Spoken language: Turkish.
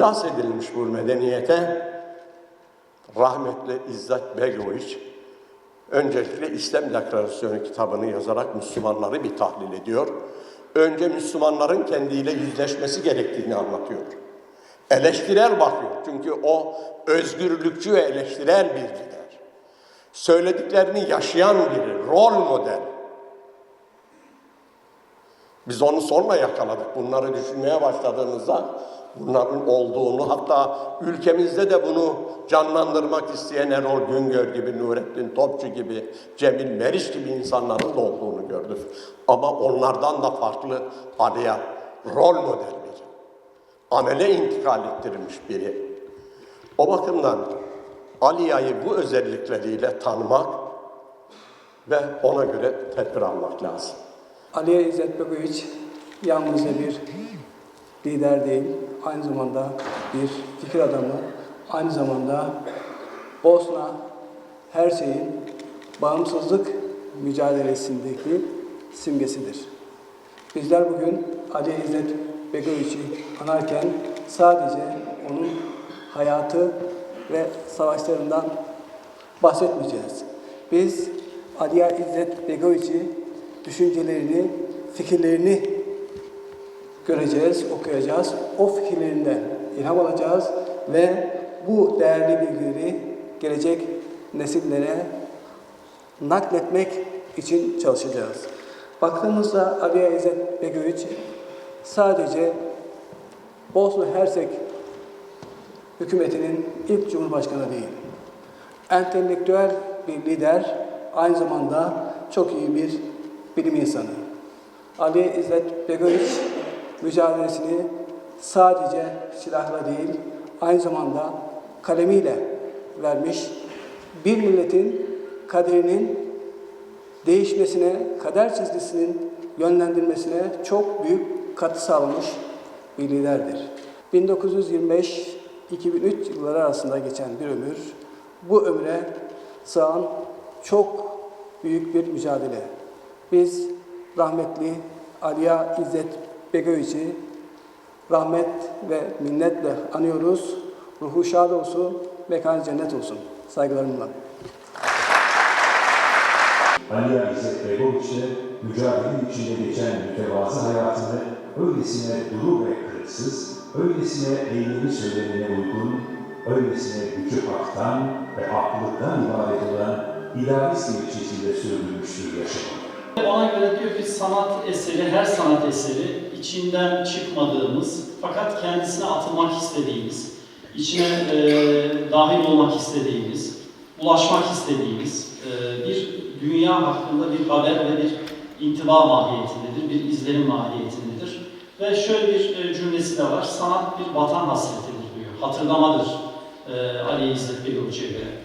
iflas edilmiş bu medeniyete rahmetli İzzet Begoviç öncelikle İslam Deklarasyonu kitabını yazarak Müslümanları bir tahlil ediyor. Önce Müslümanların kendiyle yüzleşmesi gerektiğini anlatıyor. Eleştirel bakıyor. Çünkü o özgürlükçü ve eleştirel bir lider. Söylediklerini yaşayan biri, rol model. Biz onu sonra yakaladık. Bunları düşünmeye başladığımızda bunların olduğunu hatta ülkemizde de bunu canlandırmak isteyen Erol Güngör gibi, Nurettin Topçu gibi, Cemil Meriç gibi insanların da olduğunu gördük. Ama onlardan da farklı Ali'ye rol model biri. Amele intikal ettirilmiş biri. O bakımdan Aliya'yı bu özellikleriyle tanımak ve ona göre tedbir almak lazım. Aliye İzzet Begoviç yalnızca bir lider değil, aynı zamanda bir fikir adamı, aynı zamanda Bosna her şeyin bağımsızlık mücadelesindeki simgesidir. Bizler bugün Ali İzzet Begoviç'i anarken sadece onun hayatı ve savaşlarından bahsetmeyeceğiz. Biz Aliya İzzet Begoviç'i düşüncelerini, fikirlerini göreceğiz, okuyacağız. O fikirlerinden ilham alacağız ve bu değerli bilgileri gelecek nesillere nakletmek için çalışacağız. Baktığımızda Aliya İzzet Begoviç sadece Bosna Hersek hükümetinin ilk cumhurbaşkanı değil. Entelektüel bir lider, aynı zamanda çok iyi bir bilim insanı. Ali İzzet Begoviç mücadelesini sadece silahla değil, aynı zamanda kalemiyle vermiş. Bir milletin kaderinin değişmesine, kader çizgisinin yönlendirmesine çok büyük katkı sağlamış bir liderdir. 1925-2003 yılları arasında geçen bir ömür, bu ömre sığan çok büyük bir mücadele. Biz rahmetli Aliya İzzet Begoviç'i rahmet ve minnetle anıyoruz. Ruhu şad olsun, mekanı cennet olsun. Saygılarımla. Aliya İzzet Begoviç'le mücadele içinde geçen mütevazı hayatını öylesine duru ve kırıksız, öylesine eylemi söylenene uygun, öylesine gücü haktan ve haklılıktan ibaret olan idealist bir çizgide sürdürmüştür yaşamını. Ona göre diyor ki sanat eseri, her sanat eseri içinden çıkmadığımız fakat kendisine atılmak istediğimiz, içine e, dahil olmak istediğimiz, ulaşmak istediğimiz e, bir dünya hakkında bir haber ve bir intiba mahiyetindedir, bir izlenim mahiyetindedir. Ve şöyle bir e, cümlesi de var, sanat bir vatan hasretidir diyor, hatırlamadır e, Ali İzzet göre.